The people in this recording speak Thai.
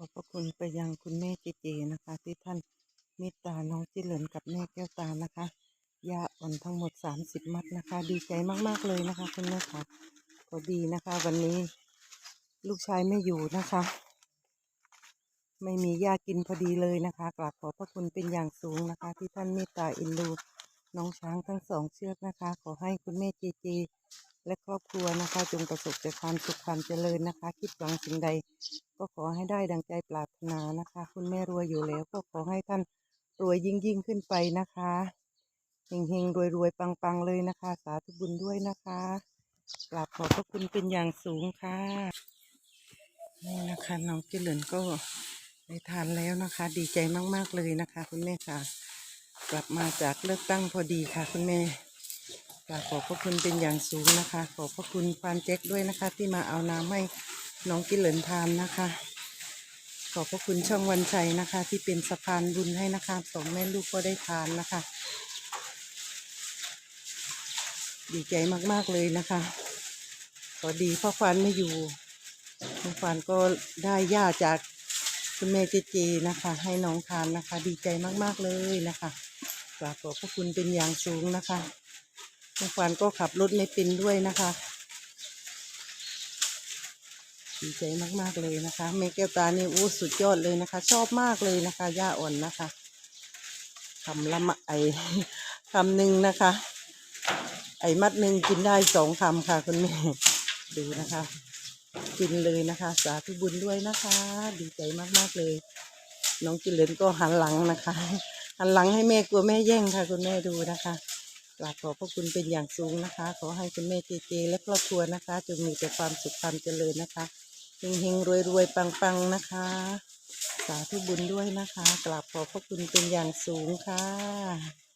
ขอบพระคุณไปยังคุณแม่เจเจนะคะ ที่ท่านเมตตาน้องจิเหลินกับแม่แก้วตานะคะยาอ่อนทั้งหมด 30 มัดนะคะ ดีใจมากๆเลยนะคะคุณแม่ค่ะพอดีนะคะ วันนี้ลูกชายไม่อยู่นะคะ ไม่มียากินพอดีเลยนะคะกราบขอพระคุณเป็นอย่างสูงนะคะ ที่ท่านเมตตาอินดูน้องช้างทั้งสองเชือกนะคะ ขอให้คุณแม่เจเจ และครอบครัวนะคะ จงประสบแต่ความสุขความเจริญนะคะ คิดหวังสิ่งใด ก็ขอให้ได้ดังใจปรารถนานะคะ คุณแม่รวยอยู่แล้ว ก็ขอให้ท่านรวยยิ่งยิ่งขึ้นไปนะคะเฮงเฮงรวยรวยปังปังเลยนะคะ สาธุบุญด้วยนะคะกราบขอบพระคุณเป็นอย่างสูงค่ะนี่นะคะน้องจิเลินก็ได้ทานแล้วนะคะ ดีใจมากๆเลยนะคะ คุณแม่ค่ะ กลับมาจากเลือกตั้งพอดีค่ะ คุณแม่ กราบขอบพระคุณเป็นอย่างสูงนะคะ ขอบพระคุณควานแจ็คด้วยนะคะ ที่มาเอาน้ำให้น้องกิเหลินทานนะคะ ขอบพระคุณช่องวันชัยนะคะ ที่เป็นสะพานบุญให้นะคะสองแม่ลูกก็ได้ทานนะคะ ดีใจมากๆเลยนะคะพอดีพ่อควานไม่อยู่พ่อควานก็ได้ย่าจากคุณแม่เจเจนะคะ ให้น้องทานนะคะ ดีใจมากๆเลยนะคะกราบขอบพระคุณเป็นอย่างสูงนะคะ เมื่อวานก็ขับรถไม่เป็นด้วยนะคะดีใจมากๆเลยนะคะแม่แก้วตานี่อู้สุดยอดเลยนะคะ ชอบมากเลยนะคะย่าอ่อนนะคะคำละมะไอคำหนึ่งนะคะ ไอมัดหนึ่งกินได้สองคำค่ะคุณแม่ดูนะคะ กินเลยนะคะ สาธุบุญด้วยนะคะ ดีใจมากๆเลย น้องกินเลนก็หันหลังนะคะ หันหลังให้แม่กลัวแม่แย่งค่ะ คุณแม่ดูนะคะ กราบขอบพระคุณเป็นอย่างสูงนะคะ ขอให้คุณแม่เจเจและครอบครัวนะคะ จงมีแต่ความสุขความเจริญนะคะเฮงเฮงรวยรวยปังปังนะคะ สาธุบุญด้วยนะคะ กราบขอบพระคุณเป็นอย่างสูงค่ะ